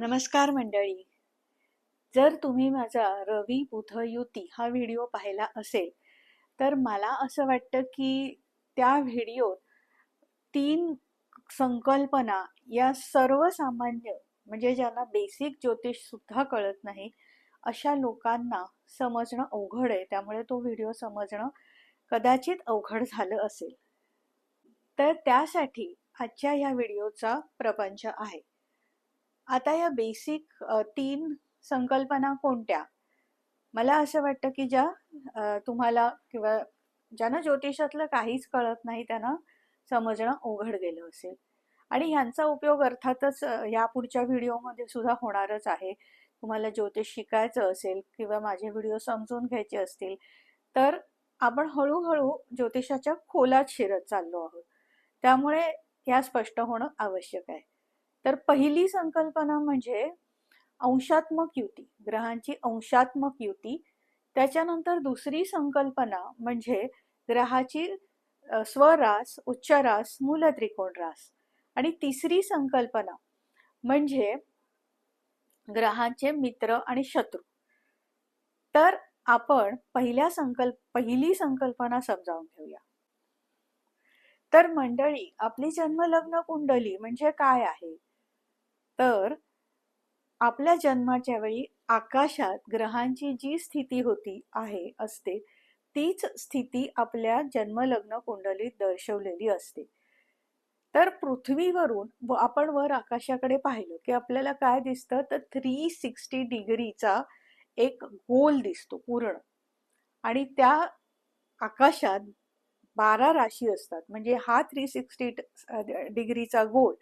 नमस्कार मंडळी. जर तुम्ही माझा रवी बुध युती हा व्हिडिओ पाहिला असेल तर मला असं वाटतं की त्या व्हिडिओत तीन संकल्पना या सर्वसामान्य म्हणजे ज्यांना बेसिक ज्योतिषसुद्धा कळत नाही अशा लोकांना समजणं अवघड आहे. त्यामुळे तो व्हिडिओ समजणं कदाचित अवघड झालं असेल. तर त्यासाठी आजच्या या व्हिडिओचा प्रपंच आहे. आता या बेसिक तीन संकल्पना कोणत्या? मला असं वाटतं की ज्या तुम्हाला किंवा ज्यांना ज्योतिषातलं काहीच कळत नाही त्यांना समजणं अवघड गेलं असेल. आणि ह्यांचा उपयोग अर्थातच या पुढच्या व्हिडिओमध्ये सुद्धा होणारच आहे. तुम्हाला ज्योतिष शिकायचं असेल किंवा माझे व्हिडिओ समजून घ्यायचे असतील तर आपण हळूहळू ज्योतिषाच्या खोलात शिरत चाललो आहोत. त्यामुळे या स्पष्ट होणं आवश्यक आहे. तर पहिली संकल्पना म्हणजे अंशात्मक युती ग्रहांची अंशात्मक युती. त्याच्यानंतर दुसरी संकल्पना म्हणजे ग्रहाची स्वरास उच्चरास मूलत्रिकोण रास. आणि तिसरी संकल्पना म्हणजे ग्रहांचे मित्र आणि शत्रू. तर आपण पहिल्या संकल्प पहिली संकल्पना समजावून घेऊया. तर मंडळी आपली जन्मलग्न कुंडली म्हणजे काय आहे? तर आपल्या जन्माच्या वेळी आकाशात ग्रहांची जी स्थिती होती आहे असते तीच स्थिती आपल्या जन्मलग्न कुंडलीत दर्शवलेली असते. तर पृथ्वीवरून व आपण वर आकाशाकडे पाहिलं की आपल्याला काय दिसतं? तर थ्री सिक्स्टी डिग्रीचा एक गोल दिसतो पूर्ण. आणि त्या आकाशात बारा राशी असतात. म्हणजे हा थ्री सिक्स्टी डिग्रीचा गोल.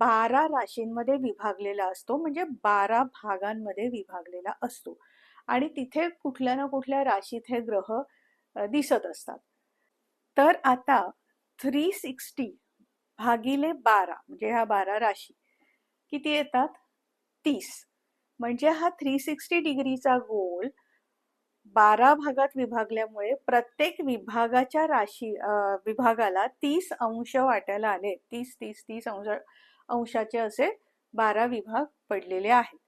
बारा राशींमध्ये विभागलेला असतो म्हणजे बारा भागांमध्ये विभागलेला असतो. आणि तिथे कुठल्या ना कुठल्या राशीत हे ग्रह दिसत असतात. तर आता थ्री सिक्स्टी भागिले बारा म्हणजे ह्या बारा राशी किती येतात? तीस. म्हणजे हा थ्री सिक्स्टी डिग्रीचा गोल बारा भागात विभागल्यामुळे प्रत्येक विभागाच्या राशी विभागाला तीस अंश वाटायला आले. तीस तीस तीस अंश अंशाचे असे बारा विभाग पडलेले आहेत.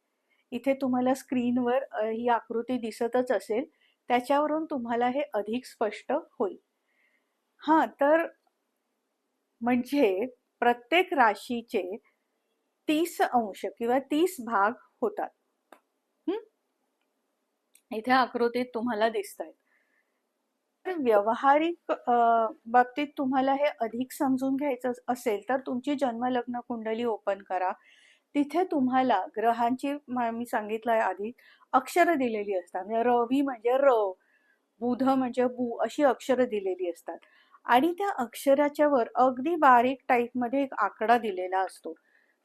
इथे तुम्हाला स्क्रीनवर ही आकृती दिसतच असेल. त्याच्यावरून तुम्हाला हे अधिक स्पष्ट होईल. हां तर म्हणजे प्रत्येक राशीचे तीस अंश किंवा तीस भाग होतात. इथे आकृतीत तुम्हाला दिसत आहेत तर व्यवहारिक बाबतीत तुम्हाला हे अधिक समजून घ्यायचं असेल तर तुमची जन्मलग्न कुंडली ओपन करा. तिथे तुम्हाला ग्रहांची मी सांगितलं आहे आधी अक्षरं दिलेली असतात. म्हणजे रवी म्हणजे र बुध म्हणजे बु अशी अक्षरं दिलेली असतात. आणि त्या अक्षराच्या वर अगदी बारीक टाईपमध्ये एक आकडा दिलेला असतो.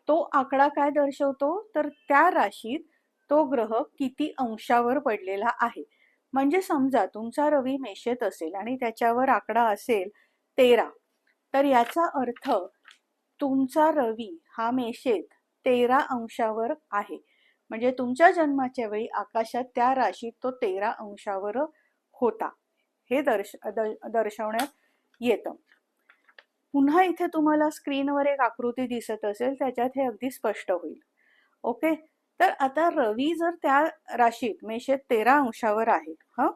तो आकडा काय दर्शवतो? तर त्या राशीत तो ग्रह किती अंशावर पडलेला आहे? म्हणजे समजा तुमचा रवी मेषेत असेल आणि त्याच्यावर आकडा असेल तेरा तर याचा अर्थ तुमचा रवी हा मेषेत तेरा अंशावर आहे. म्हणजे तुमच्या जन्माच्या वेळी आकाशात त्या राशीत तो तेरा अंशावर होता. हे दर्श दर्शवण्यात येतं. पुन्हा इथे तुम्हाला स्क्रीनवर एक आकृती दिसत असेल त्याच्यात हे अगदी स्पष्ट होईल. ओके? तर आता रवी जर त्या राशीत मेषेत तेरा अंशावर आहे हा?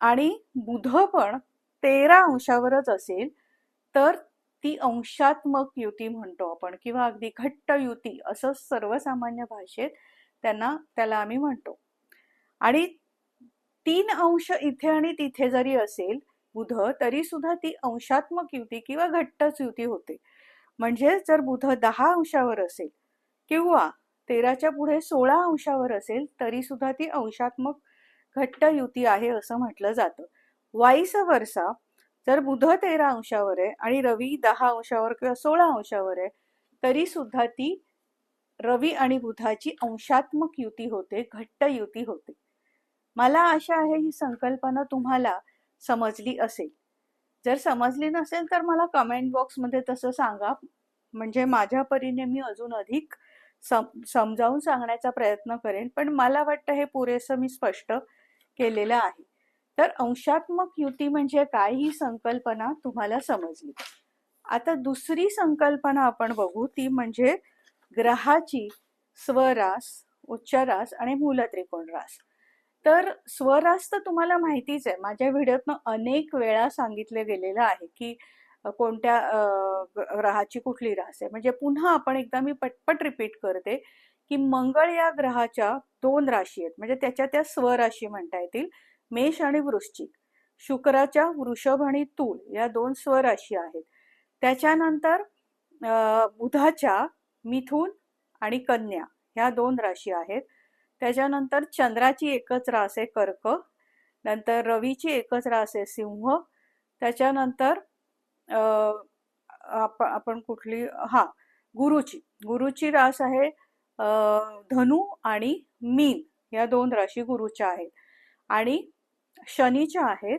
आणि बुध पण तेरा अंशावरच असेल तर ती अंशात्मक युती म्हणतो आपण किंवा अगदी घट्ट युती असं सर्वसामान्य भाषेत त्यांना त्याला आम्ही म्हणतो. आणि तीन अंश इथे आणि तिथे जरी असेल बुध तरी सुद्धा ती अंशात्मक युती किंवा घट्टच युती होते. म्हणजे जर बुध दहा अंशावर असेल किंवा तेराच्या पुढे सोळा अंशावर असेल तरी सुद्धा ती अंशात्मक घट्ट युती आहे असं म्हटलं जातं. वाईस वर्षा जर बुध तेरा अंशावर आहे आणि रवी दहा अंशावर किंवा सोळा अंशावर आहे तरी सुद्धा ती रवी आणि बुधाची अंशात्मक युती होते घट्ट युती होते. मला आशा आहे ही संकल्पना तुम्हाला समजली असेल. जर समजली नसेल तर मला कमेंट बॉक्समध्ये तसं सांगा. म्हणजे माझ्या परीने मी अजून अधिक सम समजावून सांगण्याचा प्रयत्न करेन पण मला वाटतं हे पुरेसं मी स्पष्ट केलेलं आहे. तर अंशात्मक युती म्हणजे काय ही संकल्पना तुम्हाला समजली. आता दुसरी संकल्पना आपण बघू ती म्हणजे ग्रहाची स्वरास उच्चरास आणि मूल त्रिकोण रास. तर स्वरास तर तुम्हाला माहितीच आहे माझ्या व्हिडिओतनं अनेक वेळा सांगितले गेलेलं आहे की कोणत्या ग्रहाची कुठली रास आहे. म्हणजे पुन्हा आपण एकदा मी पटपट रिपीट करते की मंगळ या ग्रहाच्या दोन राशी आहेत. म्हणजे त्याच्या त्या स्वराशी म्हणता येतील मेष आणि वृश्चिक. शुक्राच्या वृषभ आणि तूळ या दोन स्वराशी आहेत. त्याच्यानंतर बुधाच्या मिथुन आणि कन्या ह्या दोन राशी आहेत. त्याच्यानंतर चंद्राची एकच रास आहे कर्क. नंतर रवीची एकच रास आहे सिंह. त्याच्यानंतर आप- आपण कुठली हा गुरुची. गुरुची रास आहे धनु आणि मीन या दोन राशी गुरुच्या आहेत. आणि शनीच्या आहेत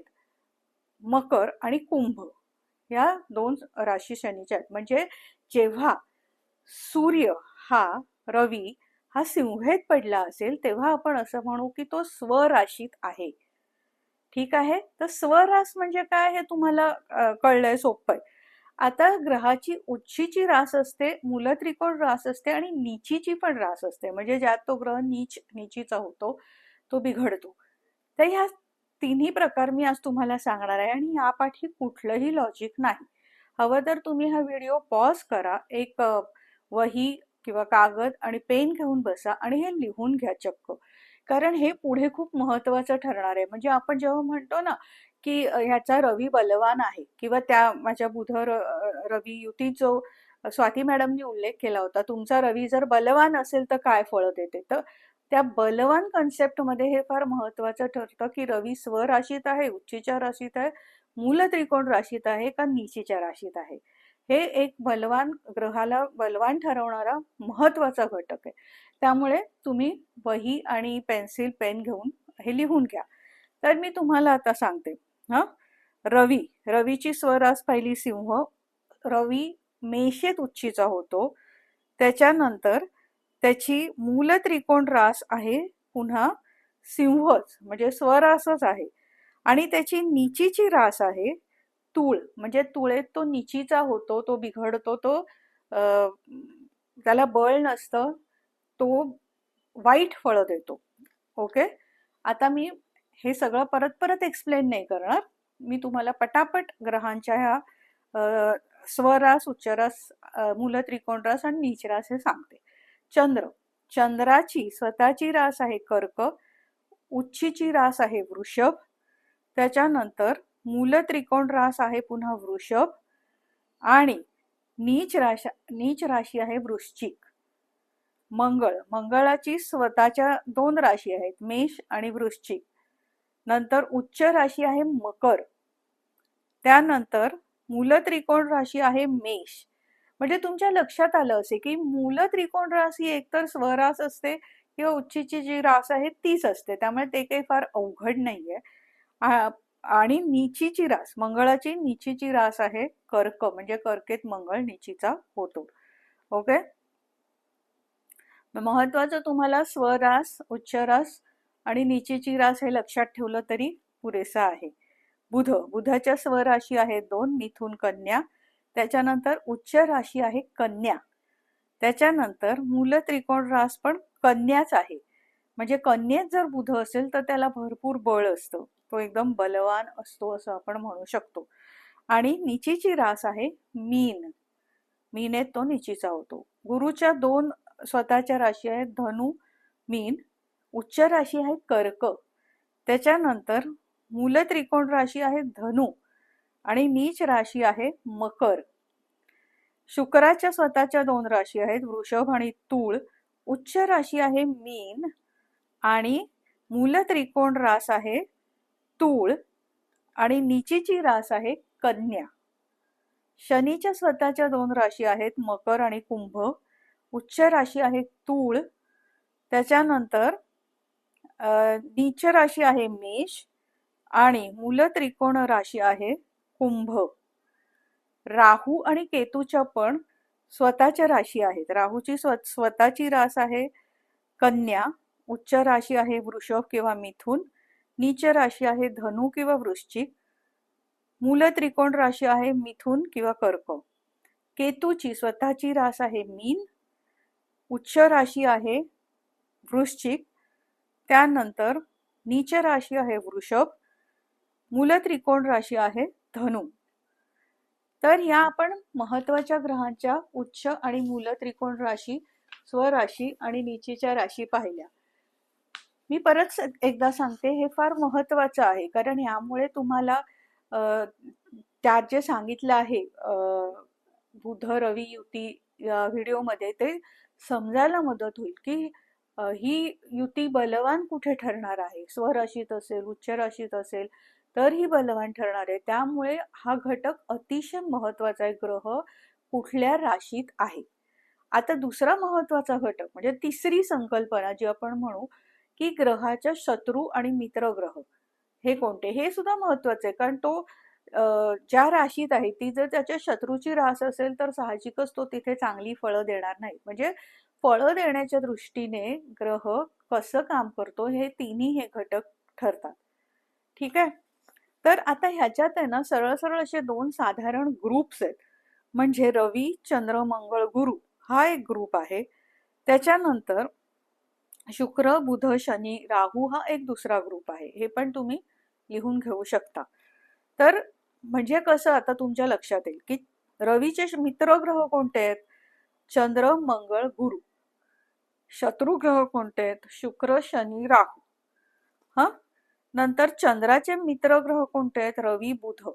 मकर आणि कुंभ या दोन राशी शनीच्या आहेत. म्हणजे जेव्हा सूर्य हा रवी हा सिंहेत पडला असेल तेव्हा आपण असं म्हणू की तो स्वराशीत आहे. ठीक आहे? तर स्वरास म्हणजे काय हे तुम्हाला कळलंय सोपं. आहे आता ग्रहाची उच्चीची रास असते मूलत्रिकोण रास असते आणि नीचीची पण रास असते. म्हणजे ज्यात तो ग्रह नीच नीचीचा होतो तो बिघडतो. तर ह्या तिन्ही प्रकार मी आज तुम्हाला सांगणार आहे आणि यापाठी कुठलंही लॉजिक नाही. हवं तर तुम्ही हा व्हिडिओ पॉज करा एक वही किंवा कागद आणि पेन घेऊन बसा आणि हे लिहून घ्या चक्क. कारण हे पुढे खूप महत्वाचं ठरणार आहे. म्हणजे आपण जेव्हा म्हणतो ना की ह्याचा रवी बलवान आहे किंवा त्या माझ्या बुध रवी युती जो स्वाती मॅडमनी उल्लेख केला होता तुमचा रवी जर बलवान असेल तर काय फळं देते? तर त्या बलवान कन्सेप्टमध्ये हे फार महत्वाचं ठरतं की रवी स्वराशीत आहे उच्चीच्या राशीत आहे मूल त्रिकोण राशीत आहे का नीचीच्या राशीत आहे. हे एक बलवान ग्रहाला बलवान ठरवणारा महत्त्वाचा घटक आहे. त्यामुळे तुम्ही वही आणि पेन्सिल पेन घेऊन हे लिहून घ्या. तर मी तुम्हाला आता सांगते. हां? रवी रवीची स्वरास पहिली सिंह रवी मेषेत उच्चीचा होतो. त्याच्यानंतर त्याची मूल त्रिकोण रास आहे पुन्हा सिंहच म्हणजे स्वरासच आहे. आणि त्याची निचीची रास आहे तूळ म्हणजे तुळेत तो निचीचा होतो तो बिघडतो तो त्याला बळ नसतं तो वाईट फळं देतो. ओके? आता मी हे सगळं परत परत एक्सप्लेन नाही करणार. मी तुम्हाला पटापट ग्रहांच्या ह्या स्वरास उच्चरास मूल त्रिकोणरस आणि नीचरास हे सांगते. चंद्र चंद्राची स्वतःची रास आहे कर्क उच्चीची रास आहे वृषभ. त्याच्यानंतर मूल त्रिकोण रास आहे पुन्हा वृषभ आणि नीच राशा नीच राशी आहे वृश्चिक. मंगळ मंगळाची स्वतःच्या दोन राशी आहेत मेष आणि वृश्चिक. नंतर उच्च राशी आहे मकर. त्यानंतर मूल त्रिकोण राशी आहे मेष. म्हणजे तुमच्या लक्षात आलं असे की मूल त्रिकोण रास ही एकतर स्वरास असते किंवा उच्चीची जी रास आहे तीच असते. त्यामुळे ते काही फार अवघड नाहीये. आहे आणि नीचीची रास मंगळाची नीचीची रास आहे कर्क म्हणजे कर्केत मंगळ नीचीचा होतो. ओके महत्वाचं तुम्हाला स्वरास उच्चरास आणि नीचीची रास हे लक्षात ठेवलं तरी पुरेसं आहे. बुध बुधाच्या स्वराशी आहेत दोन मिथून कन्या त्याच्यानंतर उच्च राशी आहे कन्या. त्याच्यानंतर मूल त्रिकोण रास पण कन्याच आहे. म्हणजे कन्येत जर बुध असेल तर त्याला भरपूर बळ असतं. तो एकदम बलवान असतो असं आपण म्हणू शकतो. आणि निचीची रास आहे मीन. मीनेत तो निचीचा होतो. गुरुच्या दोन स्वतःच्या राशी आहेत धनु मीन. उच्च राशी आहे कर्क. त्याच्यानंतर मूल त्रिकोण राशी आहे धनु आणि नीच राशी आहे मकर. शुक्राच्या स्वतःच्या दोन राशी आहेत वृषभ आणि तूळ. उच्च राशी आहे मीन आणि मूल त्रिकोण रास आहे तूळ आणि निचीची रास आहे कन्या. शनीच्या स्वतःच्या दोन राशी आहेत मकर आणि कुंभ. उच्च राशी आहे तूळ. त्याच्यानंतर नीच राशी आहे मेष आणि मूल त्रिकोण राशी आहे कुंभ. राहू आणि केतूच्या पण स्वतःच्या राशी आहेत. राहूची स्व स्वतःची रास आहे कन्या. उच्च राशी आहे वृषभ किंवा मिथुन. नीच राशी आहे धनु किंवा वृश्चिक. मूल त्रिकोण राशी आहे मिथुन किंवा कर्क. केतूची स्वतःची रास आहे मीन. उच्च राशी आहे वृश्चिक. त्यानंतर नीच राशी आहे वृषभ. मूल त्रिकोण राशी आहे धनु. तर या आपण महत्त्वाच्या ग्रहांच्या उच्च आणि मूल त्रिकोण राशी स्वराशी आणि नीचेच्या राशी पाहिल्या. मी परत एकदा सांगते हे फार महत्वाचं आहे. कारण यामुळे तुम्हाला त्यात जे सांगितलं आहे बुध रवी युती या व्हिडिओमध्ये ते समजायला मदत होईल की ही युती बलवान कुठे ठरणार आहे? स्वराशीत असेल उच्च राशीत असेल तर ही बलवान ठरणार आहे. त्यामुळे हा घटक अतिशय महत्त्वाचा आहे ग्रह कुठल्या राशीत आहे. आता दुसरा महत्त्वाचा घटक म्हणजे तिसरी संकल्पना जी आपण म्हणू की ग्रहाच्या शत्रू आणि मित्र ग्रह हे कोणते? हे सुद्धा महत्त्वाचे आहे कारण तो ज्या राशीत आहे ती जर त्याच्या शत्रूची रास असेल तर साहजिकच तो तिथे चांगली फळं देणार नाही. म्हणजे फळं देण्याच्या दृष्टीने ग्रह कसं काम करतो हे तिन्ही हे घटक ठरतात. ठीक आहे? तर आता ह्याच्यात आहे ना सरळ सरळ असे दोन साधारण ग्रुप्स आहेत. म्हणजे रवी चंद्र मंगळ गुरु हा एक ग्रुप आहे. त्याच्यानंतर शुक्र बुध शनी राहू हा एक दुसरा ग्रुप आहे. हे पण तुम्ही लिहून घेऊ शकता. तर म्हणजे कसं आता तुमच्या लक्षात येईल की रवीचे मित्र ग्रह कोणते आहेत? चंद्र मंगळ गुरु. शत्रू ग्रह कोणते आहेत? शुक्र शनी राहू. हा? नंतर चंद्राचे मित्र ग्रह कोणते आहेत? रवी बुध.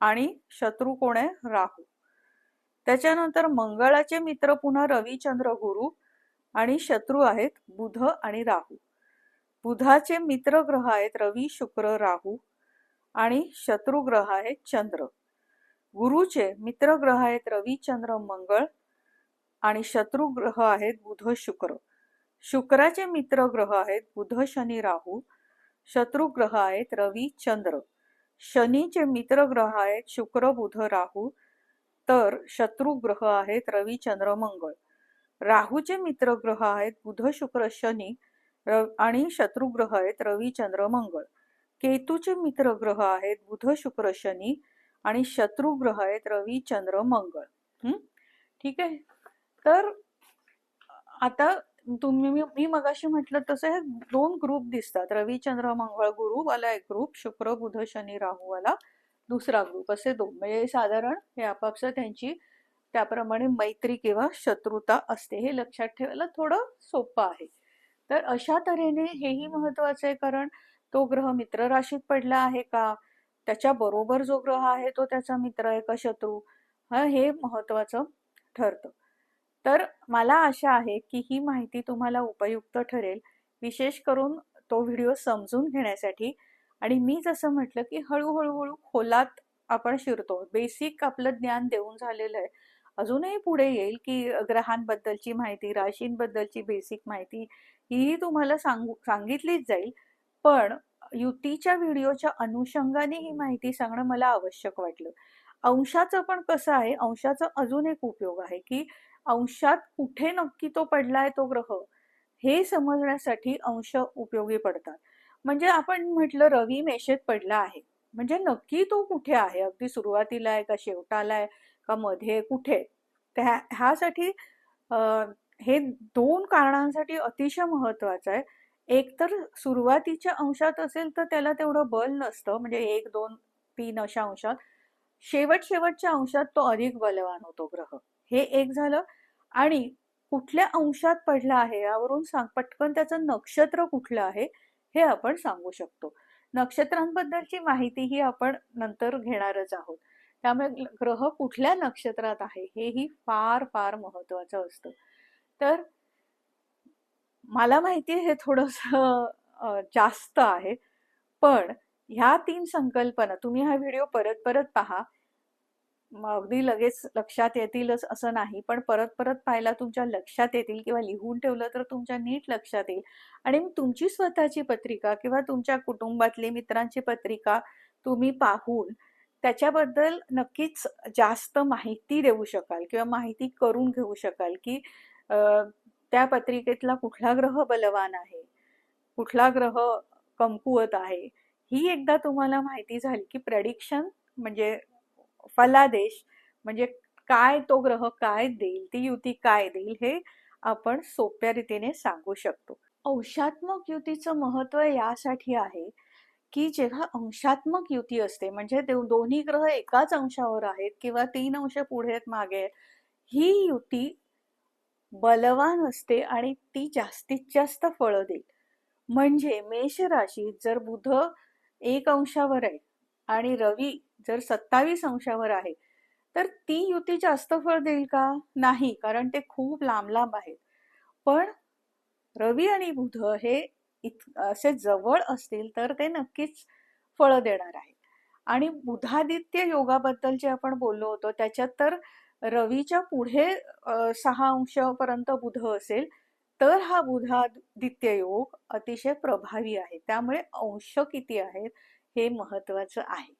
आणि शत्रू कोण आहे? राहू. त्याच्यानंतर मंगळाचे मित्र पुन्हा रवी चंद्र गुरु. आणि शत्रू आहेत बुध आणि राहू. बुधाचे मित्र ग्रह आहेत रवी शुक्र राहू आणि शत्रू ग्रह आहेत चंद्र. गुरुचे मित्र ग्रह आहेत रवी चंद्र मंगळ आणि शत्रू ग्रह आहेत बुध शुक्र. शुक्राचे मित्र ग्रह आहेत बुध शनी राहू. शत्रू ग्रह आहेत रवी चंद्र. शनीचे मित्र ग्रह आहेत शुक्र बुध राहू. तर शत्रू ग्रह आहेत रवी चंद्र मंगळ. राहूचे मित्र ग्रह आहेत बुध शुक्र शनी आणि शत्रुग्रह आहेत रवी चंद्र मंगळ. केतूचे मित्र ग्रह आहेत बुध शुक्र शनी आणि शत्रुग्रह आहेत रवी चंद्र मंगळ. हम्म ठीक आहे? तर आता तुम्ही मी मगाशी म्हटलं तसं हे दोन ग्रुप दिसतात. रवी चंद्र मंगळ गुरु वाला एक ग्रुप शुक्र बुध शनी राहू वाला दुसरा ग्रुप असे दोन. म्हणजे साधारण हे आपापसात त्यांची त्याप्रमाणे मैत्री किंवा शत्रुता असते हे लक्षात ठेवायला थोडं सोपं आहे. तर अशा तऱ्हेने हेही महत्वाचं आहे कारण तो ग्रह मित्र राशीत पडला आहे का? त्याच्या बरोबर जो ग्रह आहे तो त्याचा मित्र आहे का शत्रू? हा हे महत्वाचं ठरतं. तर मला आशा आहे की ही माहिती तुम्हाला उपयुक्त ठरेल. विशेष करून तो व्हिडिओ समजून घेण्यासाठी. आणि मी जसं म्हटलं की हळूहळूहळू खोलात आपण शिरतो. बेसिक आपलं ज्ञान देऊन झालेलं आहे. अजूनही पुढे येईल की ग्रहांबद्दलची माहिती राशींबद्दलची बेसिक माहिती ही तुम्हाला सांगू सांगितलीच जाईल. पण युतीच्या व्हिडिओच्या अनुषंगाने ही माहिती सांगणं मला आवश्यक वाटलं. अंशाचं पण कसं आहे अंशाचा अजून एक उपयोग आहे की अंशात कुठे नक्की तो पडलाय तो ग्रह हे समजण्यासाठी अंश उपयोगी पडतात. म्हणजे आपण म्हटलं रवी मेषेत पडला आहे. म्हणजे नक्की तो कुठे आहे? अगदी सुरुवातीला आहे का? शेवटाला आहे? का मध्ये कुठे? त्या ह्यासाठी हे दोन कारणांसाठी अतिशय महत्वाचं आहे. एक तर सुरुवातीच्या अंशात असेल तर त्याला तेवढं बल नसतं म्हणजे एक दोन तीन अशा अंशात. शेवट शेवटच्या अंशात तो अधिक बलवान होतो ग्रह. हे एक झालं. आणि कुठल्या अंशात पडला आहे यावरून सांग पटकन त्याचं नक्षत्र कुठलं आहे हे आपण सांगू शकतो. नक्षत्रांबद्दलची माहिती ही आपण नंतर घेणारच आहोत. त्यामुळे ग्रह कुठल्या नक्षत्रात आहे हेही फार फार महत्वाचं असतं. तर मला माहिती आहे हे थोडस जास्त आहे पण ह्या तीन संकल्पना तुम्ही हा व्हिडिओ परत परत पहा. अगदी लगेच लक्षात येतीलच असं नाही पण परत परत पाहायला तुमच्या लक्षात येतील किंवा लिहून ठेवलं तर तुमच्या नीट लक्षात येईल. आणि तुमची स्वतःची पत्रिका किंवा तुमच्या कुटुंबातली मित्रांची पत्रिका तुम्ही पाहून त्याच्याबद्दल नक्कीच जास्त माहिती देऊ शकाल किंवा माहिती करून घेऊ शकाल की त्या पत्रिकेतला कुठला ग्रह बलवान आहे कुठला ग्रह कमकुवत आहे ही एकदा तुम्हाला माहिती झाली की प्रडिक्शन म्हणजे फलादेश म्हणजे काय तो ग्रह काय देईल ती युती काय देईल हे आपण सोप्या रीतीने सांगू शकतो. अंशात्मक युतीचं महत्त्व यासाठी आहे की जेव्हा अंशात्मक युती असते म्हणजे दोन्ही ग्रह एकाच अंशावर आहेत किंवा तीन अंश पुढे आहेत, मागे आहेत, ही युती बलवान असते आणि ती जास्तीत जास्त फळं देईल. म्हणजे मेष राशीत जर बुध एक अंशावर आहे आणि रवी जर सत्तावीस अंशावर आहे तर ती युती जास्त फळ देईल का? नाही कारण ते खूप लांब लांब आहेत. पण रवी आणि बुध हे इत असे जवळ असतील तर ते नक्कीच फळं देणार आहे आणि बुधादित्य योगाबद्दल जे आपण बोललो होतो त्याच्यात तर रवीच्या पुढे सहा अंशापर्यंत बुध असेल तर हा बुधादित्य योग अतिशय प्रभावी आहे. त्यामुळे अंश किती आहेत हे महत्वाचं आहे.